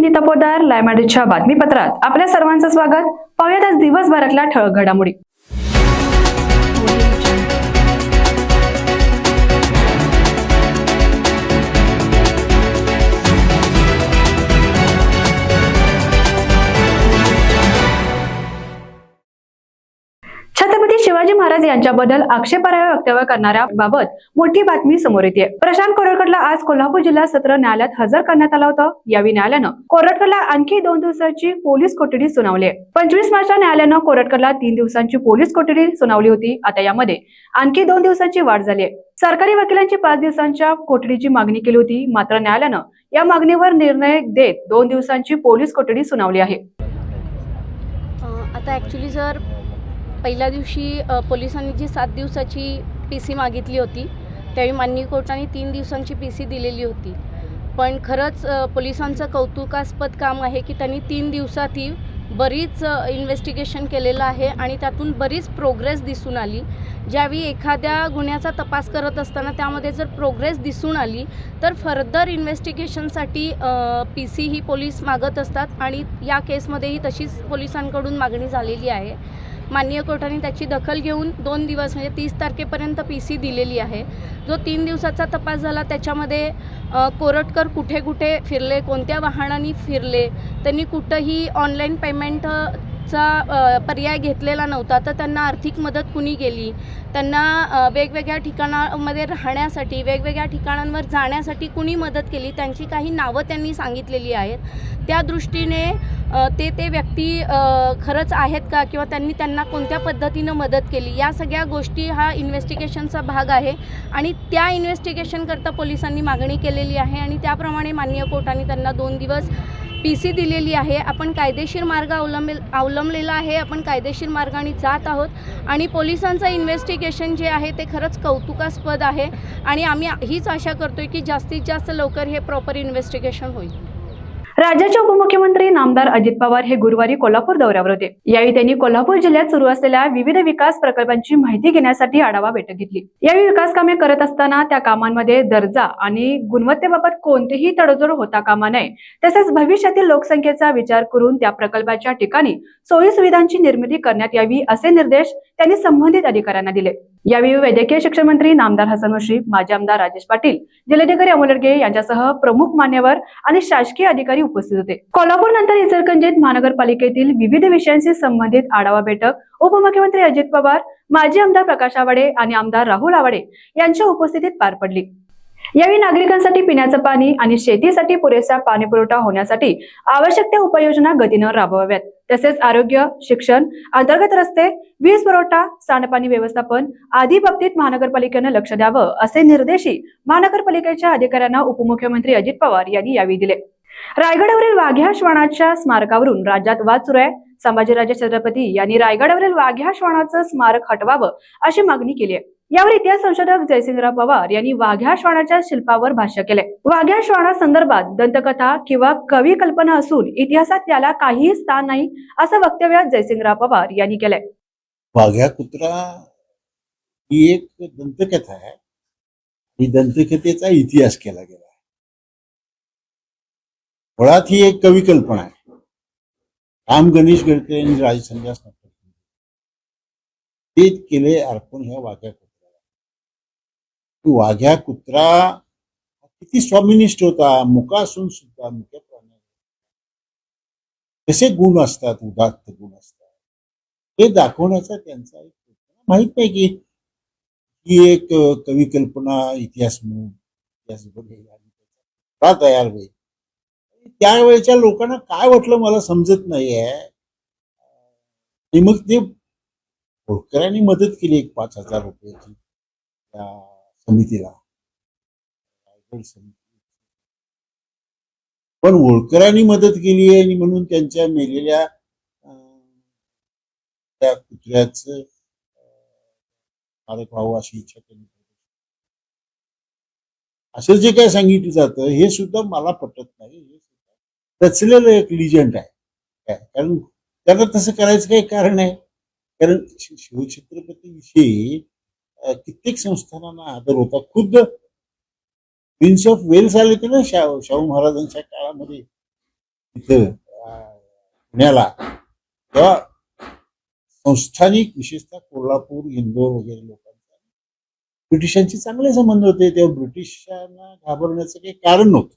विनिता पोदार लायमाडीच्या बातमीपत्रात. आपल्या सर्वांचं स्वागत. पाहुयात आज दिवसभरातल्या ठळक घडामोडी. छत्रपती शिवाजी महाराज यांच्याबद्दल आक्षेपार्ह वक्तव्य करणाऱ्या बाबत मोठी बातमी समोर येते. प्रशांत कोरटकरला आज कोल्हापूर जिल्हा सत्र न्यायालयात हजर करण्यात आलं होतं. यावेळी न्यायालयानं कोरटकरला आणखी दोन दिवसाची पोलीस कोठडी सुनावली आहे. पंचवीस मार्चला न्यायालयानं कोरटकरला तीन दिवसांची पोलीस कोठडी सुनावली होती. आता यामध्ये आणखी दोन दिवसांची वाढ झाली आहे. सरकारी वकिलांची पाच दिवसांच्या कोठडीची मागणी केली होती. मात्र न्यायालयानं या मागणीवर निर्णय देत दोन दिवसांची पोलीस कोठडी सुनावली आहे. आता ॲक्च्युली जर पहिल्या दिवशी पोलिसांनी जी सात दिवसाची पी सी मागितली होती त्यावेळी माननीय कोर्टाने तीन दिवसांची पी सी दिलेली होती. पण खरंच पोलिसांचं कौतुकास्पद काम आहे की त्यांनी तीन दिवसात ही बरीच इन्व्हेस्टिगेशन केलेलं आहे आणि त्यातून बरीच प्रोग्रेस दिसून आली. ज्यावेळी एखाद्या गुन्ह्याचा तपास करत असताना त्यामध्ये जर प्रोग्रेस दिसून आली तर फर्दर इन्व्हेस्टिगेशनसाठी पी सी ही पोलीस मागत असतात आणि या केसमध्येही तशीच पोलिसांकडून मागणी झालेली आहे. माननीय कोर्टाने त्याची दखल घेऊन दोन दिवस म्हणजे तीस तारखेपर्यंत पी सी दिलेली आहे. जो तीन दिवसाचा तपास झाला त्याच्यामध्ये कोरटकर कुठे कुठे फिरले कोणत्या वाहनांनी फिरले त्यांनी कुठंही ऑनलाईन पेमेंट चा पर्याय घेतलेला नव्हता. तर त्यांना आर्थिक मदत कुणी केली? त्यांना वेगवेगळ्या ठिकाणामध्ये राहण्यासाठी वेगवेगळ्या ठिकाणांवर जाण्यासाठी कुणी मदत केली? त्यांची काही नावं त्यांनी सांगितलेली आहेत. त्या दृष्टीने ते ते व्यक्ती खरंच आहेत का? किंवा त्यांनी त्यांना कोणत्या पद्धतीनं मदत केली? या सगळ्या गोष्टी हा इन्व्हेस्टिगेशनचा भाग आहे. आणि त्या इन्व्हेस्टिगेशनकरता पोलिसांनी मागणी केलेली आहे. आणि त्याप्रमाणे माननीय कोर्टाने त्यांना दोन दिवस पी सी दिलेली आहे. आपण कायदेशीर मार्ग अवलंबे अवलंबलेला आहे. आपण कायदेशीर मार्गाने जात आहोत. आणि पोलिसांचं इन्व्हेस्टिगेशन जे आहे ते खरंच कौतुकास्पद आहे. आणि आम्ही हीच आशा करतोय की जास्तीत जास्त लवकर हे प्रॉपर इन्व्हेस्टिगेशन होईल. राज्याचे उपमुख्यमंत्री नामदार अजित पवार हे गुरुवारी कोल्हापूर दौऱ्यावर होते. यावेळी त्यांनी कोल्हापूर जिल्ह्यात सुरू असलेल्या विविध विकास प्रकल्पांची माहिती घेण्यासाठी आढावा बैठक घेतली. यावेळी विकास कामे करत असताना त्या कामांमध्ये दर्जा आणि गुणवत्तेबाबत कोणतेही तडजोड होता कामा नये तसेच भविष्यातील लोकसंख्येचा विचार करून त्या प्रकल्पाच्या ठिकाणी सोयी सुविधांची निर्मिती करण्यात यावी असे निर्देश त्यांनी संबंधित अधिकाऱ्यांना दिले. यावेळी वैद्यकीय शिक्षण मंत्री नामदार हसन मुश्रीफ माजी आमदार राजेश पाटील जिल्हाधिकारी अमोल अडगे यांच्यासह प्रमुख मान्यवर आणि शासकीय अधिकारी उपस्थित होते. कोल्हापूर नंतर इचलकरंजीत महानगरपालिकेतील विविध विषयांशी संबंधित आढावा बैठक उपमुख्यमंत्री अजित पवार माजी आमदार प्रकाश आवाडे आणि आमदार राहुल आवाडे यांच्या उपस्थितीत पार पडली. यावेळी नागरिकांसाठी पिण्याचं पाणी आणि शेतीसाठी पुरेसा पाणी पुरवठा होण्यासाठी आवश्यक त्या उपाययोजना गतीनं राबवाव्यात. तसेच आरोग्य शिक्षण अंतर्गत रस्ते वीज पुरवठा सांडपाणी व्यवस्थापन आदी बाबतीत महानगरपालिकेनं लक्ष द्यावं असे निर्देशही महानगरपालिकेच्या अधिकाऱ्यांना उपमुख्यमंत्री अजित पवार यांनी यावेळी दिले. रायगडावरील वाघ्या श्वानाच्या स्मारकावरून राज्यात वाद सुरू आहे. संभाजीराजे छत्रपती यांनी रायगडावरील वाघ्या श्वानाचं स्मारक हटवावं अशी मागणी केली आहे. यावर इतिहास संशोधक जयसिंगराव पवार यांनी वाघ्या श्वानाच्या शिल्पावर भाष्य केले वाघ्या श्वाना संदर्भात दंतकथा किंवा कवी कल्पना असून इतिहासात त्याला काहीही स्थान नाही असं वक्तव्य जयसिंगराव पवार यांनी केलंय. वाघ्या कुत्रा ही एक दंतकथा आहे. ही दंतकथेचा इतिहास केला गेला आहे. मुळात ही एक कवी कल्पना आहे. राम गणेश गडकरी आणि राजसंध्या ते केले अर्पण ह्या वाघ्या वाघ्या कुत्रा किती स्वामिनिष्ठ होता. मुका असून सुद्धा मुक्या प्राण्या कसे गुण असतात उदात्त गुण असतात. हे दाखवण्याचा त्यांचा एक माहीत नाही की ही एक कवी कल्पना इतिहास म्हणून इतिहास बघेल आणि का तयार होईल. त्यावेळेच्या लोकांना काय वाटलं मला समजत नाहीये. आणि मग ते होळकरांनी मदत केली एक पाच हजार रुपयाची. त्या समितीला. पण होळकरांनी मदत केली आहे आणि म्हणून त्यांच्या मेलेल्या त्या कुत्र्याच पालक व्हावं अशी इच्छा त्यांनी असं जे काय सांगितलं जातं हे सुद्धा मला पटत नाही. हे सुद्धा रचलेलं एक लिजंड आहे. काय? कारण त्याला तसं करायचं काही कारण आहे. कारण शिवछत्रपती विषयी कित्येक संस्थानांना आदर होता. खुद्द प्रिन्स ऑफ वेल्स आले होते ना शाहू शाहू महाराजांच्या काळामध्ये तिथं पुण्याला. तेव्हा संस्थानिक विशेषतः कोल्हापूर इंदोर वगैरे लोकांचा ब्रिटिशांचे चांगले संबंध होते. तेव्हा ब्रिटिशांना घाबरण्याचं काही कारण नव्हतं.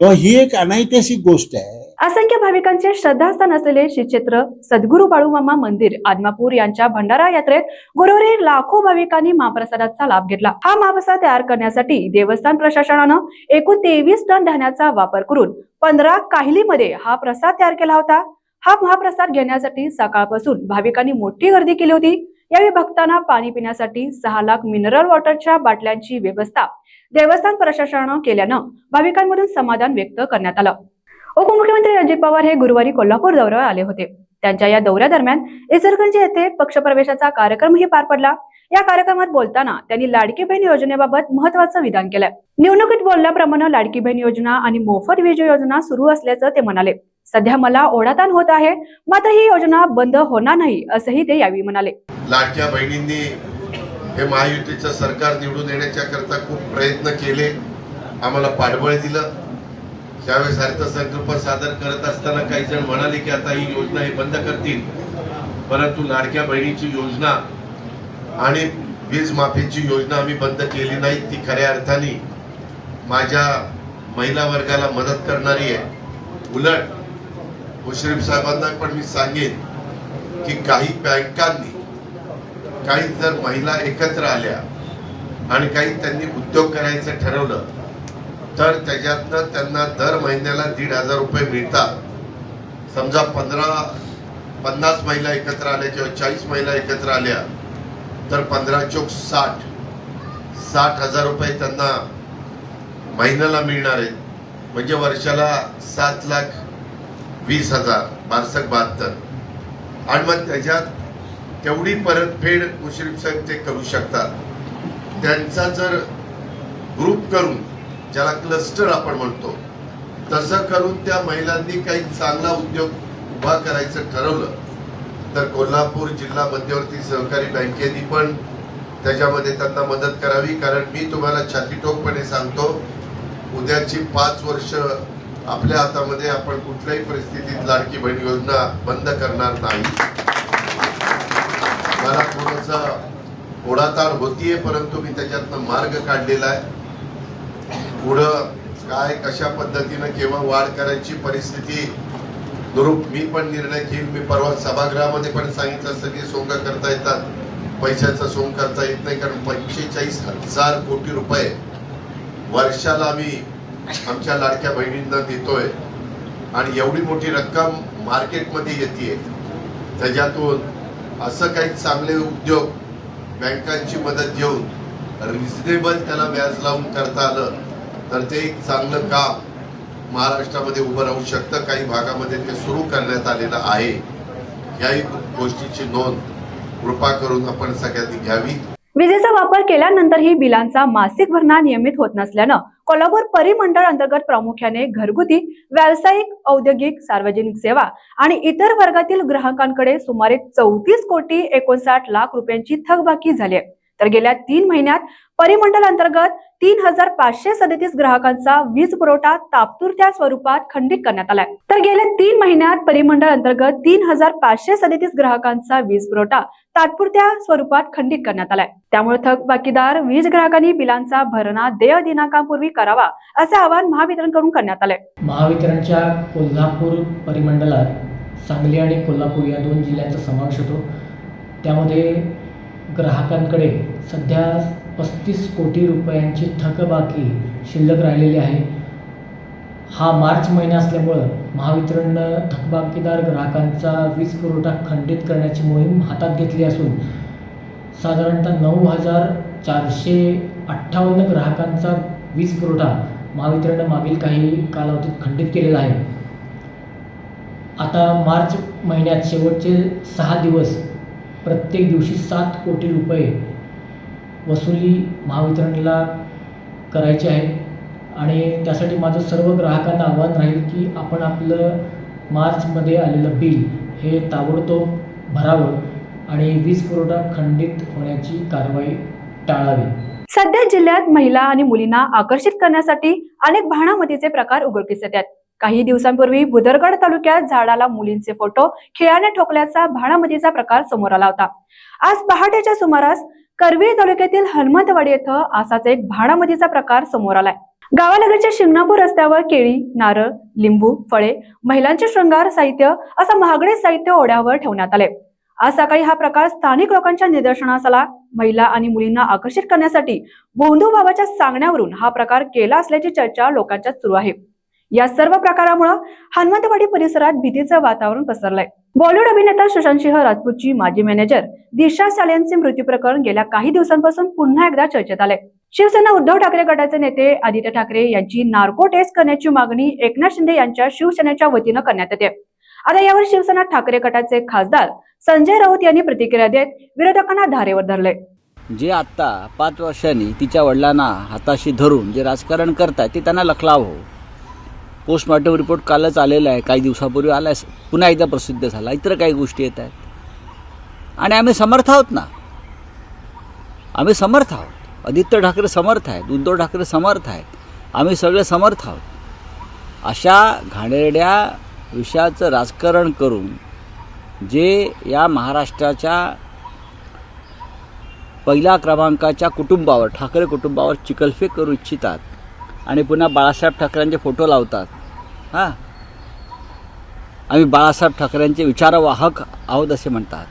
तेव्हा ही एक अनैतिहासिक गोष्ट आहे. असंख्य भाविकांचे श्रद्धास्थान असलेले श्री क्षेत्र सद्गुरू बाळूमामा मंदिर आदमापूर यांच्या भंडारा यात्रेत गुरुवारी लाखो भाविकांनी महाप्रसादाचा लाभ घेतला. हा महाप्रसाद तयार करण्यासाठी देवस्थान प्रशासनानं एकूण तेवीस टन धान्याचा वापर करून पंधरा काहिलीमध्ये हा प्रसाद तयार केला होता. हा महाप्रसाद घेण्यासाठी सकाळपासून भाविकांनी मोठी गर्दी केली होती. यावेळी भक्तांना पाणी पिण्यासाठी सहा लाख मिनरल वॉटरच्या बाटल्यांची व्यवस्था देवस्थान प्रशासनानं केल्यानं भाविकांमधून समाधान व्यक्त करण्यात आलं. उपमुख्यमंत्री अजित पवार हे गुरुवारी कोल्हापूर दौऱ्यावर आले होते. त्यांच्या या दौऱ्यादरम्यान इसरगंज येथे पक्षप्रवेशाचा कार्यक्रमही पार पडला. या कार्यक्रमात बोलताना त्यांनी लाडकी बहीण योजनेबाबत महत्वाचं विधान केलंय. निवडणुकीत बोलल्याप्रमाणे लाडकी बहीण योजना आणि मोफत वीज योजना सुरू असल्याचं ते म्हणाले. सध्या मला ओढाताण होत आहे मात्र ही योजना बंद होणार नाही असंही ते यावेळी म्हणाले. लाडक्या बहिणींनी हे महायुतीचं सरकार निवडून येण्याच्या करता खूप प्रयत्न केले. आम्हाला पाठबळ दिलं. त्यावेळेस अर्थसंकल्प सादर करत असताना काही जण म्हणाले की आता ही योजना हे बंद करतील. परंतु लाडक्या बहिणीची योजना आणि वीज माफीची योजना आम्ही बंद केली नाही ती खऱ्या अर्थाने माझ्या महिला वर्गाला मदत करणारी आहे. उलट मुश्रीफ साहेबांना पण मी सांगेन की काही बँकांनी काही जर महिला एकत्र आल्या आणि काही त्यांनी उद्योग करायचं ठरवलं तर त्याच्यातनं त्यांना दर महिन्याला दीड हजार रुपये मिळतात. समजा पंधरा पन्नास महिला एकत्र आल्या किंवा चाळीस महिला एकत्र आल्या तर पंधरा चोक साठ. साठ हजार रुपये त्यांना महिन्याला मिळणार आहेत. म्हणजे वर्षाला सात लाख वीस हजार बारसक बहात्तर. आणि मग त्याच्यात तेवढी परतफेड मुश्रीफ साहेब ते करू शकतात. त्यांचा जर ग्रुप करून ज्याला क्लस्टर आपण म्हणतो तसं करून त्या महिलांनी काही चांगला उद्योग उभा करायचं ठरवलं तर कोल्हापूर जिल्हा मध्यवर्ती सहकारी बँकेने पण त्याच्यामध्ये त्यांना मदत करावी कारण मी तुम्हाला छातीटोकपणे सांगतो उद्याची पाच वर्ष आपल्या हातामध्ये आपण कुठल्याही परिस्थितीत लाडकी बहीण योजना बंद करणार नाही. मला थोडस ओढाताण होतीये परंतु मी त्याच्यातनं मार्ग काढलेला आहे. पुढं काय कशा पद्धतीनं केव्हा वाढ करायची परिस्थिती दुरूप मी पण निर्णय घेईल मी परवा सभागृहामध्ये पण सांगितलं असतं की सोंग करता येतात. पैशाचा सोंग करता येत नाही कारण पंचेचाळीस हजार कोटी रुपये वर्षाला आम्ही आमच्या लाडक्या बहिणींना देतोय. आणि एवढी मोठी रक्कम मार्केटमध्ये येते त्याच्यातून असं काही चांगले उद्योग बँकांची मदत घेऊन रिजनेबल त्याला व्याज लावून करता आलं तर ते एक चांगलं काम. महाराष्ट्रामध्ये उभं राहू शकतं. काही भागामध्ये ते सुरू करण्यात आलेलं आहे. याही गोष्टीची नोंद कृपा करून आपण सगळ्यांनी घ्यावी. विजेचा वापर केल्यानंतरही बिलांचा मासिक भरणा नियमित होत नसल्यानं कोल्हापूर परिमंडळ अंतर्गत प्रामुख्याने घरगुती व्यावसायिक औद्योगिक सार्वजनिक सेवा आणि इतर वर्गातील ग्राहकांकडे सुमारे चौतीस कोटी एकोणसाठ लाख रुपयांची थकबाकी झाली आहे. तर गेल्या तीन महिन्यात परिमंडल अंतर्गत तीन हजार पाचशे सदतीस ग्राहकांचा वीज पुरवठा तात्पुरत्या स्वरूपात खंडित करण्यात आलाय. तर गेल्या तीन महिन्यात परिमंडळ अंतर्गत तीन हजार पाचशे सदतीस ग्राहकांचा वीज पुरवठा तात्पुरत्या स्वरूपात खंडित करण्यात आलाय. त्यामुळे थकबाकीदार वीज ग्राहकांनी बिलांचा भरणा देय दिनांकापूर्वी करावा असे आवाहन महावितरण करून करण्यात आलंय. महावितरणच्या कोल्हापूर परिमंडलात सांगली आणि कोल्हापूर या दोन जिल्ह्यांचा समावेश होतो. त्यामध्ये ग्राहकांकडे सध्या पस्तीस कोटी रुपयांची थकबाकी शिल्लक राहिलेली आहे. हा मार्च महिना असल्यामुळं महावितरणनं थकबाकीदार ग्राहकांचा वीज पुरवठा खंडित करण्याची मोहीम हातात घेतली असून साधारणतः नऊ हजार चारशे अठ्ठावन्न ग्राहकांचा वीज पुरवठा महावितरणनं मागील काही कालावधीत खंडित केलेला आहे. आता मार्च महिन्यात शेवटचे सहा दिवस प्रत्येक दिवशी सात कोटी रुपये वसुली महावितरणला करायची आहे आणि त्यासाठी माझं सर्व ग्राहकांना आव्हान राहील की आपण आपलं मार्चमध्ये आलेलं बिल हे ताबडतोब भरावं आणि वीज पुरवठा खंडित होण्याची कारवाई टाळावी. सध्या जिल्ह्यात महिला आणि मुलींना आकर्षित करण्यासाठी अनेक भाणामतीचे प्रकार उघडकीस येतात काही दिवसांपूर्वी भुदरगड तालुक्यात झाडाला मुलींचे फोटो खेळाने ठोकल्याचा भाडामतीचा प्रकार समोर आला होता. आज पहाटेच्या सुमारास करवीर तालुक्यातील हनुमंतवाडी येथे असाच एक भाणामतीचा प्रकार समोर आलाय. गावालगतच्या शिंगणापूर रस्त्यावर केळी नारळ लिंबू फळे महिलांचे शृंगार साहित्य असं महागडे साहित्य ओढ्यावर ठेवण्यात आले. आज सकाळी हा प्रकार स्थानिक लोकांच्या निदर्शनास आला. महिला आणि मुलींना आकर्षित करण्यासाठी बोंधू बाबाच्या सांगण्यावरून हा प्रकार केला असल्याची चर्चा लोकांच्यात सुरू आहे. या सर्व प्रकारामुळे हनुमंतवाडी परिसरात भीतीचं वातावरण पसरलंय. बॉलिवूड अभिनेता सुशांत सिंह राजपूतची माजी मॅनेजर दिशा सालेंचे मृत्यू प्रकरण गेल्या काही दिवसांपासून पुन्हा एकदा चर्चेत आले शिवसेना उद्धव ठाकरे गटाचे नेते आदित्य ठाकरे यांची नार्को टेस्ट करण्याची मागणी एकनाथ शिंदे यांच्या शिवसेनेच्या वतीनं करण्यात येते. आता यावर शिवसेना ठाकरे गटाचे खासदार संजय राऊत यांनी प्रतिक्रिया देत विरोधकांना धारेवर धरले जे आता पाच वर्षांनी तिच्या वडिलांना हाताशी धरून जे राजकारण करतात ते त्यांना लखलाव हो. पोस्टमॉर्टम रिपोर्ट कालच आलेला आहे. काही दिवसापूर्वी आला आहे पुन्हा एकदा प्रसिद्ध झाला. इतर काही गोष्टी येत आहेत. आणि आम्ही समर्थ आहोत ना? आम्ही समर्थ आहोत. आदित्य ठाकरे समर्थ आहेत. उद्धव ठाकरे समर्थ आहेत. आम्ही सगळे समर्थ आहोत. अशा घाणेरड्या विषयाचं राजकारण करून जे या महाराष्ट्राच्या पहिल्या क्रमांकाच्या कुटुंबावर ठाकरे कुटुंबावर चिकलफेक करू इच्छितात आणि पुन्हा बाळासाहेब ठाकरेंचे फोटो लावतात हां? आम्ही बाळासाहेब ठाकरेंचे विचारवाहक आहोत असे म्हणतात.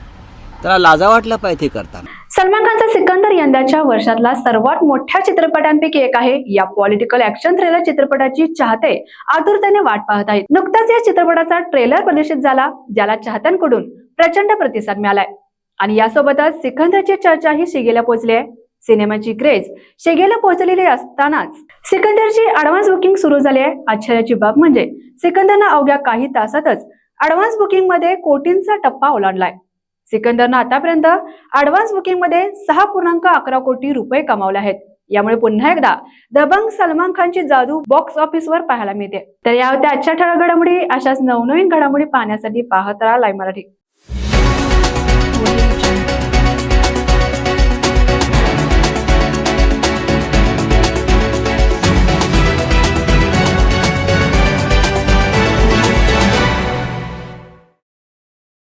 त्याला लाजा वाटला पाहिजे करताना. सलमान खानचा सिकंदर यंदाच्या वर्षातला सर्वात मोठ्या चित्रपटांपैकी एक आहे. या पॉलिटिकल ऍक्शन थ्रिलर चित्रपटाची चाहते आतुरतेने वाट पाहत आहेत. नुकताच या चित्रपटाचा ट्रेलर प्रदर्शित झाला ज्याला चाहत्यांकडून प्रचंड प्रतिसाद मिळालाय. आणि यासोबतच सिकंदरची चर्चाही शिगेला पोहोचली आहे. सिनेमाची क्रेज शेगेला पोहोचलेली असतानाच. सिकंदरची ऍडव्हान्स बुकिंग सुरू झाली आहे. आश्चर्याची बाब म्हणजे सिकंदरनं अवघ्या काही तासातच ऍडव्हान्स बुकिंगमध्ये कोटींचा टप्पा ओलांडलाय. सिकंदरनं आतापर्यंत ऍडव्हान्स बुकिंगमध्ये सहा पूर्णांक अकरा कोटी रुपये कमावले आहेत. यामुळे पुन्हा एकदा दबंग सलमान खानची जादू बॉक्स ऑफिसवर पाहायला मिळते. तर या होत्या आजच्या ठळक घडामोडी. अशाच नवनवीन घडामोडी पाहण्यासाठी पाहत राहा लाईव्ह मराठी.